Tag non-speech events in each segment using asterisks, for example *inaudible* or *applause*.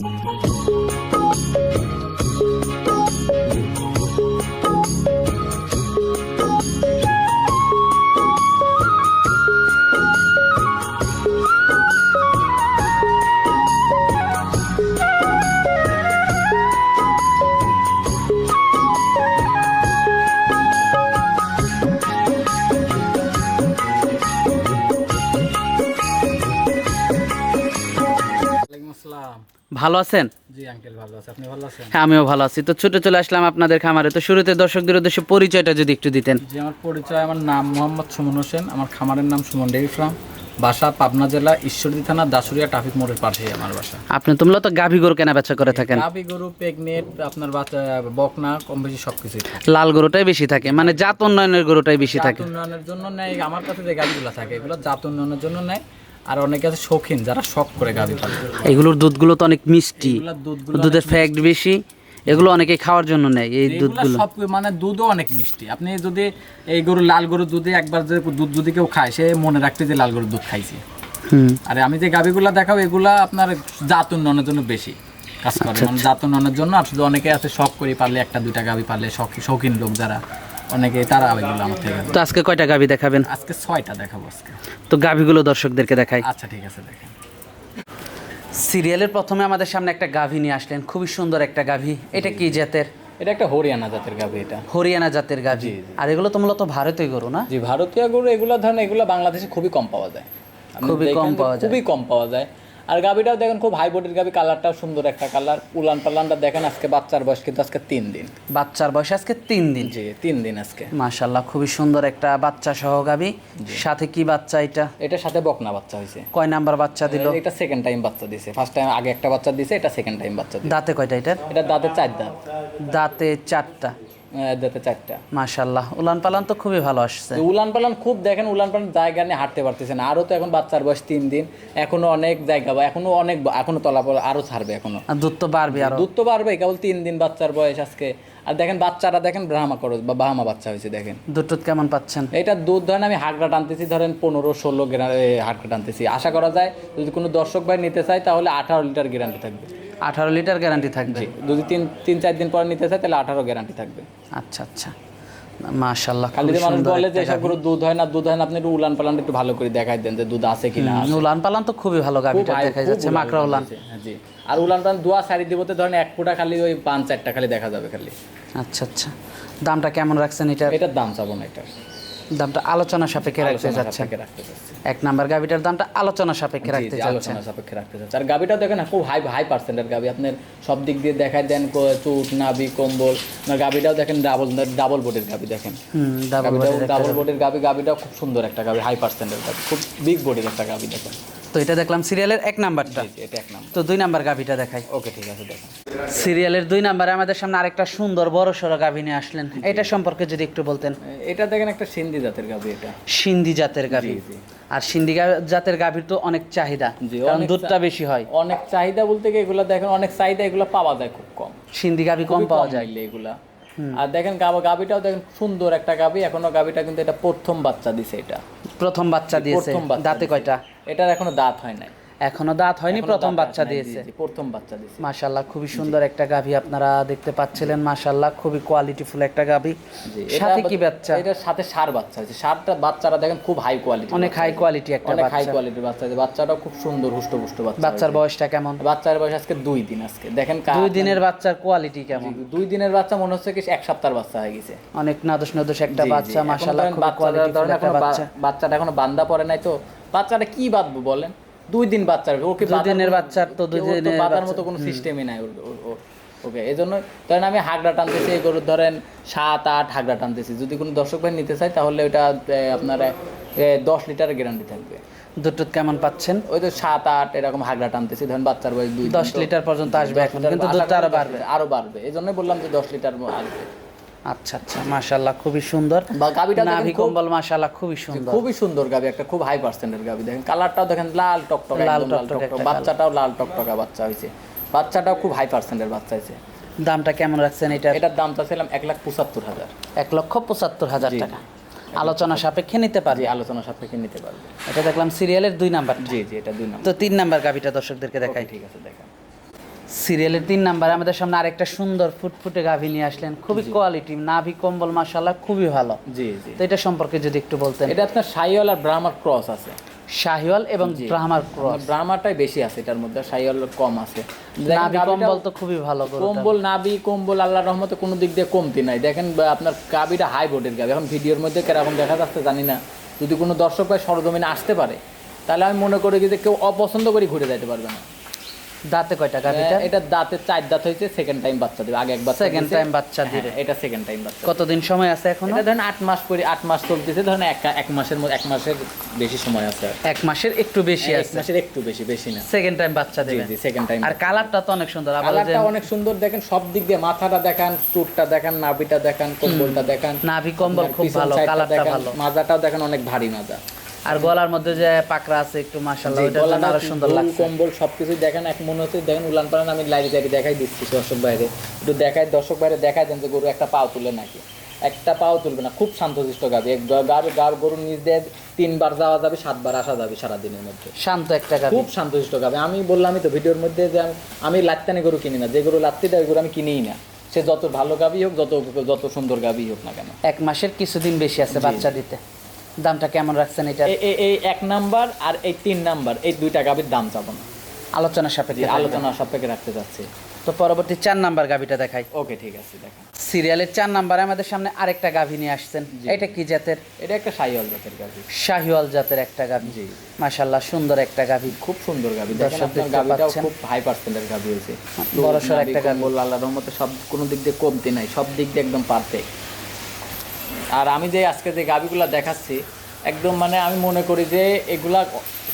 ওয়ালাইকুম ভালো আছেন? জি আঙ্কেল ভালো আছে। আপনি ভালো আছেন? হ্যাঁ আমিও ভালো আছি। তো ছুটে চলে আসলাম আপনাদের খামারে। তো শুরুতে দর্শকদের উদ্দেশ্যে পরিচয়টা যদি একটু দিতেন। জি আমার পরিচয় আমার নাম মোহাম্মদ সুমন হোসেন। আমার খামারের নাম সুমন ডেইরি ফার্ম। বাসা পাবনা জেলা ঈশ্বরদী থানা দাসুরিয়া ট্রাফিক মোড়ের পাশে আমার বাসা। আপনি তোমরা তো গাভী গরু কেনা বেচা করে থাকেন। গাভী গরু পেগনেট আপনার বাচ্চা বকনা কম বেশি সব কিছুই লাল গরুটাই বেশি থাকে মানে জাত উন্নয়নের গরুটাই বেশি থাকে। জাত উন্নয়নের জন্য নেয় আমার কাছে যে গাড়িগুলো থাকে এগুলো জাত উন্নয়নের জন্য নেয় আর অনেকে আছে শৌখিন যারা শখ করে গাড়ি পালে এগুলোর দুধগুলো তো অনেক মিষ্টি। দুধের ফ্যাক্ট বেশি। এগুলো অনেকে খাওয়ার জন্য নেয় এই দুধগুলো। সব মানে দুধও অনেক মিষ্টি। আপনি যদি এই গরু লাল গরুর দুধে একবার যে দুধ যদি কেউ খায় সে মনে রাখতে যে লাল গরুর দুধ খাইছে। হুম। আর আমি যে গাভিগুলা দেখাবো এগুলা আপনার জাত উন্নয়নের জন্য বেশি কাজ করে। মানে জাত উন্নয়নের জন্য শুধু অনেকে আছে শখ করে পারলে একটা দুইটা গাভি পারলে শখ- শৌখিন লোক যারা। অনেকে তারা এগুলো আমার থেকে। তো আজকে কয়টা গাভী দেখাবেন? আজকে ছয়টা দেখাবো আজকে। তো গাভীগুলো দর্শকদেরকে দেখাই। আচ্ছা ঠিক আছে দেখেন। সিরিয়ালের প্রথমে আমাদের সামনে একটা গাভী নিয়ে আসলেন। খুবই সুন্দর একটা গাভী। এটা কি জাতের? এটা একটা হরিয়ানা জাতের গাভি এটা। হরিয়ানা জাতের গাভী। আর এগুলো তো মূলত ভারতীয় গরু না? জি ভারতীয় গরু এগুলো ধরেন এগুলো বাংলাদেশে খুবই কম পাওয়া যায়। খুবই কম পাওয়া যায়। খুবই কম পাওয়া যায়। আর গাভিটাও দেখেন খুব হাই বডির গাভি কালারটাও সুন্দর একটা কালার। উলান পালানটা দেখেন আজকে বাচ্চার বয়স কিন্তু আজকে তিন দিন। বাচ্চার বয়স আজকে তিন দিন। জি তিন দিন আজকে। মাশাল্লাহ খুবই সুন্দর একটা বাচ্চা সহ গাভী। সাথে কি বাচ্চা এটা? এটার সাথে বকনা বাচ্চা হয়েছে কয় নাম্বার বাচ্চা দিল? এটা সেকেন্ড টাইম বাচ্চা দিছে। ফার্স্ট টাইম আগে একটা বাচ্চা দিছে এটা সেকেন্ড টাইম বাচ্চা দাঁতে কয়টা এটা? এটা দাঁতে চার দাঁত দাঁতে চারটা। দাঁতে চারটা। মাশাল্লাহ উলান পালান তো খুবই ভালো আসছে। উলান পালান খুব দেখেন উলান পালান জায়গা নিয়ে হাঁটতে পারতেছে না আরও তো এখন বাচ্চার বয়স তিন দিন। এখনও অনেক জায়গা বা এখনও অনেক এখনও তলাপল আরও ছাড়বে এখনও। দুধ তো বাড়বে আরও দুধ তো বাড়বে কেবল তিন দিন বাচ্চার বয়স আজকে। আর দেখেন বাচ্চারা দেখেন ব্রাহ্মা করো বা বাহামা বাচ্চা হয়েছে দেখেন। দুধ কেমন পাচ্ছেন? এটা দুধ ধরেন আমি হাঁকড়া টানতেছি ধরেন পনেরো ষোলো গ্রাম হাঁকড়া টানতেছি। আশা করা যায় যদি কোনো দর্শক ভাই নিতে চায় তাহলে আঠারো লিটার গ্যারান্টি থাকবে। আঠারো লিটার গ্যারান্টি থাকবে। যদি তিন তিন চার দিন পর নিতে চায় তাহলে আঠারো গ্যারান্টি থাকবে। আচ্ছা আচ্ছা। মাশাল্লাহ খালি মানুষ বলে যে এসব গরু দুধ হয় না দুধ হয় না আপনি একটু উলান পালান একটু ভালো করে দেখাই দেন যে দুধ আছে কিনা। উলান পালান তো খুবই ভালো গাভীটা দেখা যাচ্ছে মাকড়া উলান। হ্যাঁ, জি। আর উলান পালান দোয়া সারি দিবতে ধরেন এক ফুটা খালি ওই পাঁচ চারটা খালি দেখা যাবে খালি। আচ্ছা আচ্ছা। দামটা কেমন রাখছেন এটার? এটার দাম চাবো না এটার। দামটা আলোচনা সাপেক্ষে রাখতে চাচ্ছি এক নাম্বার গাবিটার দামটা আলোচনা সাপেক্ষে রাখতে জি, আলোচনা সাপেক্ষে রাখতে চাচ্ছি আর গাবিটা দেখেন খুব হাই হাই পার্সেন্টের গাবি। আপনার সব দিক দিয়ে দেখায় দেন চুট নাবি কম্বল। আপনার গাবিটাও দেখেন ডাবল ডাবল বডির গাবি দেখেন। ডাবল বোর্ডের ডাবল বডির গাবি। গাবিটাও খুব সুন্দর একটা গাবি হাই পার্সেন্টের গাবি। খুব বিগ বডির একটা গাবি দেখেন। তো এটা দেখলাম সিরিয়ালের এক নাম্বারটা। এটা এক নাম্বার। তো দুই নাম্বার গাভীটা দেখাই। ওকে ঠিক আছে দেখেন। সিরিয়ালের দুই নাম্বারে আমাদের সামনে আরেকটা সুন্দর বড় সড়ো গাভী নিয়ে আসলেন। এটা সম্পর্কে যদি একটু বলতেন। এটা দেখেন একটা সিন্ধি জাতের গাবি এটা। সিন্ধি জাতের গাভী। আর সিন্ধি জাতের গাভীর তো অনেক চাহিদা কারণ দুধটা বেশি হয়। অনেক চাহিদা বলতে কি এগুলো দেখেন অনেক চাহিদা এগুলো পাওয়া যায় খুব কম। সিন্ধি গাভী কম পাওয়া যায়। এগুলা। আর দেখেন গাবা গাবিটাও দেখেন সুন্দর একটা গাবি এখনও গাবিটা কিন্তু এটা প্রথম বাচ্চা দিছে এটা। প্রথম বাচ্চা দিয়েছে দাঁতে কয়টা? এটার এখনও দাঁত হয় নাই। এখনও দাঁত হয়নি প্রথম বাচ্চা দিয়েছে। প্রথম বাচ্চা দিছে মাশাল্লাহ খুবই সুন্দর একটা গাভী আপনারা দেখতে পাচ্ছিলেন মাশাল্লাহ খুবই কোয়ালিটিফুল একটা গাভী। সাথে কি বাচ্চা? এটার সাথে সার বাচ্চা হয়েছে সারটা বাচ্চারা দেখেন খুব হাই কোয়ালিটি অনেক হাই কোয়ালিটি একটা অনেক হাই বাচ্চা। কোয়ালিটির বাচ্চা হয়েছে বাচ্চাটাও খুব সুন্দর হুষ্টপুষ্ট বাচ্চা বাচ্চার বয়সটা কেমন? বাচ্চার বয়স আজকে দুই দিন আজকে। দেখেন দুই দিনের বাচ্চার কোয়ালিটি কেমন? দুই দিনের বাচ্চা মনে হচ্ছে কি এক সপ্তাহের বাচ্চা হয়ে গেছে। অনেক নাদুস নাদুস একটা। বাচ্চা মাশাল্লাহ খুব বাচ্চাটা বাচ্চা। বাচ্চাটা এখনও বান্দা পড়ে নাই তো। বাচ্চাটা কি বাঁধবো বলেন? দুই দিন বাচ্চার ওকে দুই দিনের বাচ্চার তো দুই দিনের বাচ্চা। মতো কোনো সিস্টেমই নাই ওর-। ওকে এই জন্য ধরেন আমি হাগড়া টানতেছি এই গরুর ধরেন সাত আট হাগড়া টানতেছি। যদি কোনো দর্শক ভাই নিতে চায় তাহলে ওটা আপনার দশ লিটার গ্যারান্টি থাকবে। দুধ টুধ কেমন পাচ্ছেন? ওই তো সাত আট এরকম হাগড়া টানতেছি। ধরেন বাচ্চার বয়স দুই দশ লিটার পর্যন্ত আসবে এখন কিন্তু দুধটা আরও বাড়বে। আরও বাড়বে। এই জন্যই বললাম যে দশ লিটার আসবে। আচ্ছা আচ্ছা মাশাল্লাহ খুবই সুন্দর। বা গাবিটা নাভি কম্বল মাশাল্লাহ খুবই সুন্দর। খুবই সুন্দর গাবি একটা খুব হাই পার্সেন্টের গাবি। দেখেন কালারটাও দেখেন লাল টকটকা লাল টকটকে বাচ্চাটাও লাল টকটকা বাচ্চা হয়েছে। বাচ্চাটাও খুব হাই পার্সেন্টের বাচ্চা হয়েছে। দামটা কেমন রাখছেন এটা এটার দাম চাচ্ছিলাম এক লাখ পঁচাত্তর হাজার। এক লক্ষ পঁচাত্তর হাজার টাকা। আলোচনা সাপেক্ষে নিতে পারবে। জি আলোচনা সাপেক্ষে নিতে পারবে। এটা দেখলাম সিরিয়ালের দুই নাম্বার জি জি এটা দুই নাম্বার। তো তিন নাম্বার গাভিটা দর্শকদেরকে দেখাই। ঠিক আছে দেখেন। সিরিয়ালের তিন নাম্বারে আমাদের সামনে আরেকটা সুন্দর ফুটফুটে গাভী নিয়ে আসলেন। খুবই কোয়ালিটি নাভি কম্বল মাশাল্লাহ খুবই ভালো। জি জি। তো এটা সম্পর্কে যদি একটু বলতেন। এটা আপনার সাইওয়াল আর ব্রাহ্মার ক্রস আছে। শাহিওয়াল এবং ব্রাহ্মার ক্রস। ব্রাহ্মাটাই বেশি আছে এটার মধ্যে সাইওয়াল কম আছে। নাভি কম্বল তো খুবই ভালো কম্বল নাবি কম্বল আল্লাহর রহমতে কোনো দিক দিয়ে কমতি নাই। দেখেন আপনার গাবিটা হাই বোর্ডের গাবি এখন ভিডিওর মধ্যে কীরকম দেখা যাচ্ছে জানি না। যদি কোনো দর্শক ভাই সরজমিনে আসতে পারে তাহলে আমি মনে করি যে কেউ অপছন্দ করে ঘুরে যেতে পারবে না। দাঁতে কয়টা গাভীটা এটা দাঁতে চার দাঁত হয়েছে সেকেন্ড টাইম বাচ্চা দেবে আগে একবার Second time বাচ্চা দিবে। এটা সেকেন্ড টাইম বাচ্চা কতদিন সময় আছে এখনও? এটা ধরেন আট মাস করে আট মাস চলতেছে ধরেন এক এক মাসের এক মাসের বেশি সময় আছে এক মাসের একটু বেশি আছে এক মাসের একটু বেশি বেশি না। সেকেন্ড টাইম বাচ্চা দেবে। জি সেকেন্ড টাইম আর কালারটা তো অনেক সুন্দর আবার কালারটা অনেক সুন্দর দেখেন সব দিক দিয়ে মাথাটা দেখান চুটটা দেখান নাভিটা দেখান কম্বলটা দেখান নাভি কম্বল খুব ভালো কালারটা ভালো। মাজাটাও দেখেন অনেক ভারী মাজা। আর গলার মধ্যে যে পাকড়া আছে একটু মাশাআল্লাহ জন্য আরও সুন্দর লাগছে। কম্বল সবকিছু দেখেন এক মনে হচ্ছে দেখেন উলান পালান আমি লাইট লাইট দেখাই দিচ্ছি দর্শক বাইরে। একটু দেখাই দর্শক বাইরে দেখাই দেন যে গরু একটা পাও তুলে নাকি। একটা পাও তুলবে না খুব শান্তশিষ্ট গাবি। এক গাবি গার গরুর নিচ দিয়ে তিনবার যাওয়া যাবে সাতবার আসা যাবে সারাদিনের মধ্যে। শান্ত একটা গাভী খুব শান্তশিষ্ট গাবে। আমি বললামই তো ভিডিওর মধ্যে যে আমি- লাত্তানি গরু কিনি না। যে গরু লাত্তি দেয় গরু আমি কিনিই না। সে যত ভালো গাবি হোক যত যত সুন্দর গাবি হোক না কেন। এক মাসের কিছুদিন বেশি আছে বাচ্চা দিতে। দামটা কেমন রাখছেন এটা? এই এক নাম্বার আর এই তিন নাম্বার এই দুইটা গাবির দাম চাবো না। আলোচনা সাপেক্ষে আলোচনা সাপেক্ষে রাখতে চাচ্ছি। তো পরবর্তী চার নাম্বার গাভীটা দেখাই। ওকে ঠিক আছে দেখেন। সিরিয়ালের চার নাম্বারে আমাদের সামনে আরেকটা গাভী নিয়ে আসছেন। এটা কি জাতের? এটা একটা সাইওয়াল জাতের গাবি শাহিওয়াল জাতের একটা গাভী। জি। মাশাল্লাহ সুন্দর একটা গাভী। খুব সুন্দর গাবি দর্শক পাচ্ছেন। খুব হাই পার্সেন্টের গাবি হয়েছে। বড়সড় একটা গাভী। আল্লাহর রহমতে সব কোনো দিক দিয়ে কমতি নাই। সব দিক দিয়ে একদম পারফেক্ট আর আমি যে আজকে যে গাবিগুলা দেখাচ্ছি একদম মানে আমি মনে করি যে এগুলা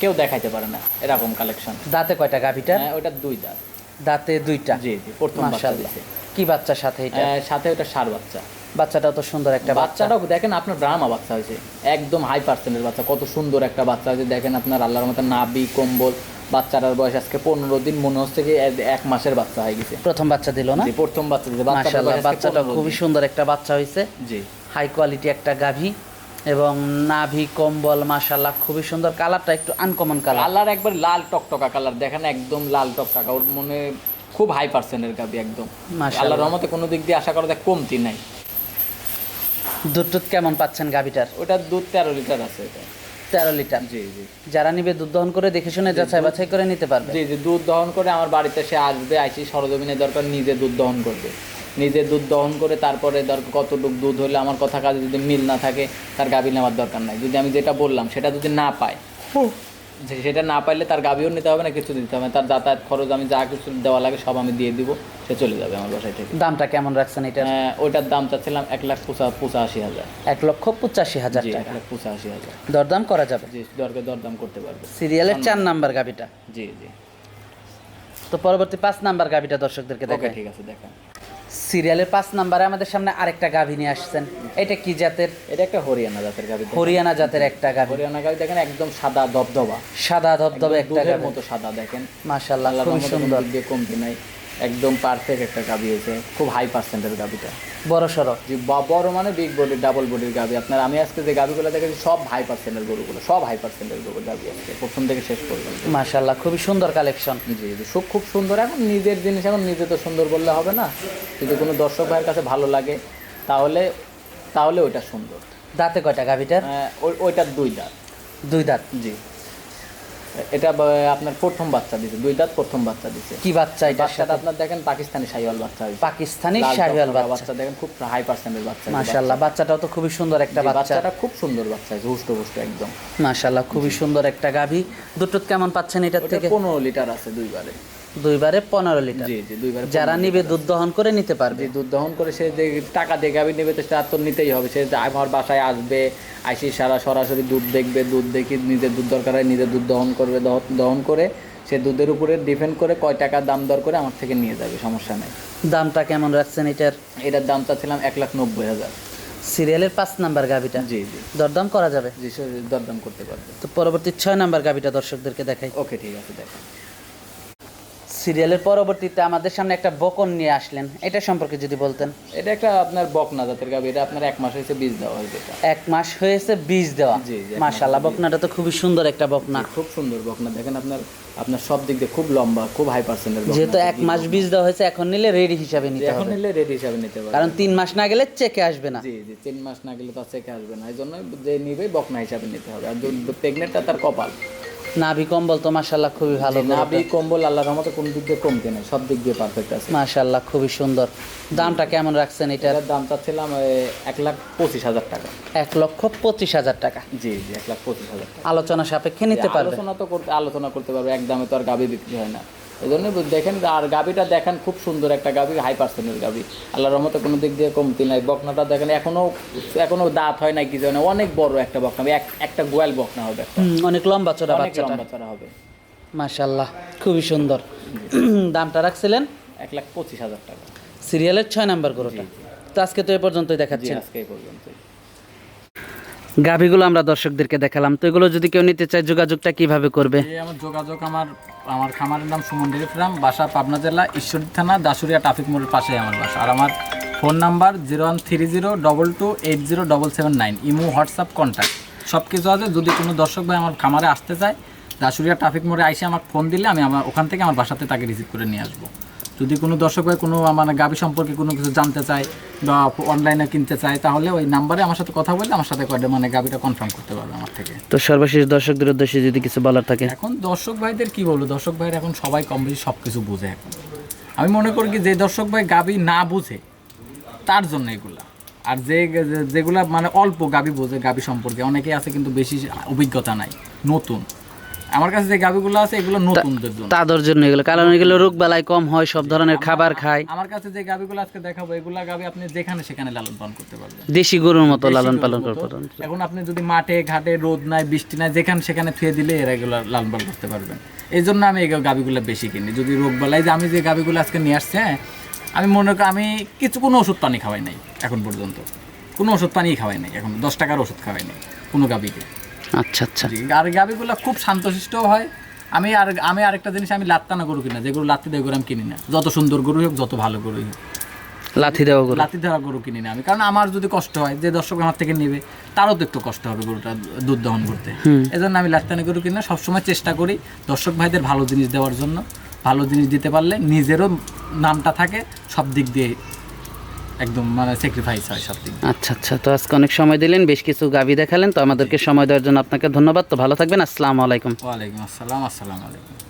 কেউ দেখাইতে পারে না এরকম কালেকশন দাঁতে কয়টা গাভীটা? হ্যাঁ ওটা দুই দাঁত। দাঁতে দুইটা? জি জি প্রথম বাচ্চা দিছে। কি বাচ্চার সাথে এটা? আহ, সাথে ওটা সার বাচ্চা। বাচ্চাটাও তো সুন্দর একটা বাচ্চাটাও দেখেন আপনার ব্রাহ্মা বাচ্চা হয়েছে। একদম হাই পার্সেন্টের বাচ্চা কত সুন্দর একটা বাচ্চা হয়েছে। দেখেন আপনার আল্লাহর মতো নাবি কম্বল বাচ্চাটার বয়স আজকে পনেরো দিন মনে হচ্ছে কি এক- মাসের বাচ্চা হয়ে গেছে। প্রথম বাচ্চা দিল না? প্রথম বাচ্চা আজকে বাচ্চাটা খুবই সুন্দর একটা বাচ্চা হয়েছে। জি। হাই কোয়ালিটি একটা গাভী এবং নাভি কম্বল মাশাল্লাহ খুবই সুন্দর। কালারটা একটু আনকমন কালার কালার একবার লাল টকটকা কালার দেখেন একদম লাল টকটকা। ওর মনে খুব হাই পার্সেন্টের গাবি একদম। আল্লাহর রহমতে কোনো দিক দিয়ে আশা করা যায় কমতি নাই। দুধ টুধ কেমন পাচ্ছেন গাভীটার? ওটা দুধ তেরো লিটার আছে এটা। তেরো লিটার? জি জি। যারা নিবে দুধ দহন করে দেখে শুনে যাচাই বাছাই করে নিতে পারবে। জি জি দুধ দহন করে আমার বাড়িতে সে আসবে আইসি সরজমিনে দরকার নিজে দুধ দহন করবে। নিজে দুধ দহন করে তারপরে দরকার কতটুকু দুধ হলে আমার কথা কাজে যদি মিল না থাকে তার গাভী নেওয়ার দরকার নাই। যদি আমি যেটা বললাম সেটা যদি না পায় যে সেটা না পাইলে তার গাভিও নিতে হবে না কিছু দিতে হবে। তার যাতায়াত খরচ আমি যা কিছু দেওয়া লাগে সব আমি দিয়ে দিব সে চলে যাবে আমার বাসায় থেকে। দামটা কেমন রাখছেন এটা আহ, ওইটার দাম চাচ্ছিলাম এক লাখ পঁচা পঁচাশি হাজার। এক লক্ষ পঁচাশি হাজার এক লাখ পঁচাশি হাজার। দরদাম করা যাবে? জি দরকে দরদাম করতে পারবে। সিরিয়ালের চার নাম্বার গাভীটা। জি জি। তো পরবর্তী পাঁচ নাম্বার গাভীটা দর্শকদেরকে দেখাই। ঠিক আছে দেখেন। সিরিয়ালের পাঁচ নাম্বারে আমাদের সামনে আরেকটা গাভী নিয়ে আসছেন। এটা কি জাতের? এটা একটা হরিয়ানা জাতের গাভী হরিয়ানা জাতের একটা গাভী। হরিয়ানা গাভী দেখেন একদম সাদা দবদবা সাদা ধবধবা একটা গাভী। মতো সাদা দেখেন। মাশাআল্লাহ কোনো সুন্দর। দিয়ে কমতি নাই। একদম পারফেক্ট একটা গাভি হয়েছে। খুব হাই পার্সেন্টের গাভিটা বড় সড়ো? যে বড় মানে বিগ বডি ডাবল বডির গাভি আপনার আমি আজকে যে গাভিগুলো দেখেছি সব হাই পার্সেন্টের গরুগুলো সব হাই পার্সেন্টের গরু গাবি আজকে। প্রথম থেকে শেষ পর্যন্ত। মাশাল্লাহ খুবই সুন্দর কালেকশন জি জি সব খুব সুন্দর। এখন নিজের জিনিস এখন নিজে তো সুন্দর বললে হবে না। যদি কোনো দর্শক ভাইয়ের কাছে ভালো লাগে তাহলে তাহলে ওইটা সুন্দর। দাঁতে কয়টা আহ, ওই- ওইটার দুই দাঁত। দুই দাঁত। জি। এটা আপনার প্রথম বাচ্চা দিছে দুই দাঁত প্রথম বাচ্চা দিছে। কি বাচ্চা এটা বাচ্চাটা আপনার দেখেন পাকিস্তানি শাহিওয়াল বাচ্চা হয়েছে। পাকিস্তানি শাহিওয়াল বাচ্চা। দেখেন খুব হাই পার্সেন্টের বাচ্চা মাশাআল্লাহ বাচ্চাটাও তো খুবই সুন্দর একটা বাচ্চা। বাচ্চাটা খুব সুন্দর বাচ্চা হয়েছে হুষ্ট হুষ্ট একদম। মাশাআল্লাহ খুবই সুন্দর একটা গাভী। দুটো কেমন পাচ্ছেন এটার থেকে? পনেরো লিটার আছে দুইবারে। দুইবারে পনেরো লিটার। জি জি দুইবারে যারা নিবে দুধ দহন করে নিতে পারবে। দুধ দহন করে সে যে টাকা দিয়ে গাভী নেবে তো তার তো নিতেই হবে। সে যে আমার বাসায় আসবে আইসি সারা সরাসরি দুধ দেখবে দুধ দেখি নিজের দুধ দরকার হয় নিজের দুধ দহন করবে দহ- দহন করে সে দুধের উপরে ডিপেন্ড করে কয় টাকা দাম দর করে আমার থেকে নিয়ে যাবে সমস্যা নেই। দামটা কেমন রাখছেন এটার? এটার দামটা ছিলাম এক লাখ নব্বই হাজার। সিরিয়ালের পাঁচ নাম্বার গাভীটা জি জি। দরদাম করা যাবে? জি সে দরদাম করতে পারবে। তো পরবর্তী ছয় নাম্বার গাভীটা দর্শকদেরকে দেখাই। ওকে ঠিক আছে দেখেন সিরিয়ালের পরবর্তীতে আমাদের সামনে একটা বকন নিয়ে আসলেন এটা সম্পর্কে যদি বলতেন। এটা একটা আপনার বকনা জাতের গাভি এটা আপনার এক মাস হয়েছে বীজ দেওয়া হয়েছে এটা। এক মাস হয়েছে বীজ দেওয়া। মাশাল্লাহ বকনাটা তো খুবই সুন্দর একটা বকনা। খুব সুন্দর বকনা। দেখেন আপনার আপনার সব দিক দিয়ে খুব লম্বা খুব হাই পার্সেন্টের যেহেতু এক মাস বীজ দেওয়া হয়েছে এখন নিলে রেডি হিসাবে নিতে এখন নিলে রেডি হিসাবে নিতে পারবে কারণ তিন মাস না গেলে চেকে আসবে না। জি জি তিন মাস না গেলে তো চেকে আসবে না। এই জন্য যে নিবে বকনা হিসাবে নিতে হবে। আর প্রেগনেন্টটা তার কপাল। নাভি কম্বল তো মাশাল্লাহ খুবই ভালো নাভি কম্বল আল্লাহর রহমতে কোন দিক দিয়ে কমতে নেই সব দিক দিয়ে পারফেক্ট আছে। মাশাল্লাহ খুবই সুন্দর। দামটা কেমন রাখছেন এটার? দামটা দাম চাচ্ছিলাম এক লাখ পঁচিশ হাজার টাকা। এক লক্ষ পঁচিশ হাজার টাকা। জি জি এক লাখ পঁচিশ হাজার টাকা। আলোচনা সাপেক্ষে নিতে পারবে। আলোচনা তো করতে আলোচনা করতে পারবে এক দামে তো আর গাবি বিক্রি হয় না। এই জন্য দেখেন আর গাবিটা দেখেন খুব সুন্দর একটা গাবি হাই পার্সেন্টের গাবি আল্লাহর রহমতে কোনো দিক দিয়ে কমতি নাই। বকনাটা দেখেন এখনও এখনও দাঁত হয় না কিছু না অনেক বড় একটা বকনা। এক একটা গোয়াল বকনা হবে অনেক লম্বা চড়া অনেক লম্বা চড়া হবে। মাশাল্লাহ খুবই সুন্দর। *clears throat* দামটা রাখছিলেন? এক লাখ পঁচিশ হাজার টাকা। সিরিয়ালের ছয় নাম্বার গরুটা। তো আজকে তো এ পর্যন্তই জি দেখাচ্ছেন আজকে এই পর্যন্ত গাভিগুলো আমরা দর্শকদেরকে দেখালাম। তো এগুলো যদি কেউ নিতে চায়, যোগাযোগটা কীভাবে করবে? আমার যোগাযোগ আমার আমার খামারের নাম সুমন ফার্ম, বাসা পাবনা জেলা ঈশ্বরী থানা দাসুরিয়া ট্রাফিক মোড়ের পাশে আমার বাসা। আর আমার phone number zero one three zero double two eight zero double seven nine, imo, WhatsApp contact সব কিছু আছে, যদি কোনো দর্শক ভাই আমার খামারে আসতে চায় দাসুরিয়া ট্রাফিক মোড়ে আইসে আমাকে ফোন দিলে আমি আমার ওখান থেকে আমার বাসাতে তাকে রিসিভ করে নিয়ে আসব। যদি কোনো দর্শক ভাই কোনো মানে গাবি সম্পর্কে কোনো কিছু জানতে চায় বা অনলাইনে কিনতে চায় তাহলে ওই নাম্বারে আমার সাথে কথা বললে আমার সাথে মানে গাবিটা কনফার্ম করতে পারবে আমার থেকে। তো সর্বশেষ দর্শকদের উদ্দেশ্যে যদি কিছু বলার থাকে। এখন দর্শক ভাইদের কি বলব দর্শক ভাইয়ের এখন সবাই কম বেশি সব কিছু বোঝে এখন। আমি মনে করি কি যে দর্শক ভাই গাবি না বুঝে তার জন্য এগুলা। আর যে যেগুলা মানে অল্প গাবি বোঝে গাবি সম্পর্কে অনেকে আছে কিন্তু বেশি অভিজ্ঞতা নাই নতুন। আমার কাছে যে গাবিগুলো আছে এগুলো নতুনদের জন্য। তাদের জন্য এগুলো। কারণ এগুলো রোগ বালাই কম হয় সব ধরনের খাবার খায়। আমার কাছে যে গাবিগুলো আজকে দেখাবো এগুলা গাবি আপনি যেখানে সেখানে লালন পালন করতে পারবেন। দেশি গরুর মতো লালন পালন করতে মতো। এখন আপনি যদি মাঠে ঘাটে রোদ নাই বৃষ্টি নাই যেখানে সেখানে থুয়ে দিলে এরা এগুলো লালন পালন করতে পারবেন। এই জন্য আমি এই গাবিগুলো বেশি কিনি। যদি রোগ বালাই যে আমি যে গাবিগুলো আজকে নিয়ে আসছি হ্যাঁ, আমি মনে করি আমি কিছু কোনো ওষুধ পানি খাওয়াই নাই এখন পর্যন্ত। কোনো ওষুধ পানি খাওয়াই নাই এখন দশ টাকার ওষুধ খাওয়াই নাই কোনো গাবিকে আচ্ছা আচ্ছা। আর গাবিগুলো খুব শান্তশিষ্ট হয়। আমি আর আমি আরেকটা জিনিস আমি লাত্তানা গরু কিনা যেগুলো লাত্তি দেয় গরু আমি কিনি না। যত সুন্দর গরু হোক যত ভালো গরুই হোক। লাথি দেওয়া গরু। লাতি ধরা গরু কিনি না আমি। কারণ আমার যদি কষ্ট হয় যে দর্শক আমার থেকে নেবে তারও তো একটু কষ্ট হবে গরুটা দুধ দহন করতে। এজন্য আমি লাত্তানি গরু কিনা সবসময় চেষ্টা করি দর্শক ভাইদের ভালো জিনিস দেওয়ার জন্য। ভালো জিনিস দিতে পারলে নিজেরও নামটা থাকে সব দিক দিয়ে একদম মানে স্যাক্রিফাইস হয় সব আচ্ছা আচ্ছা তো আজকে অনেক সময় দিলেন বেশ কিছু গাভি দেখালেন তো আমাদেরকে সময় দেওয়ার জন্য আপনাকে ধন্যবাদ। তো ভালো থাকবেন আসসালামু আলাইকুম। ওয়ালাইকুম আসসালাম আসসালামু আলাইকুম।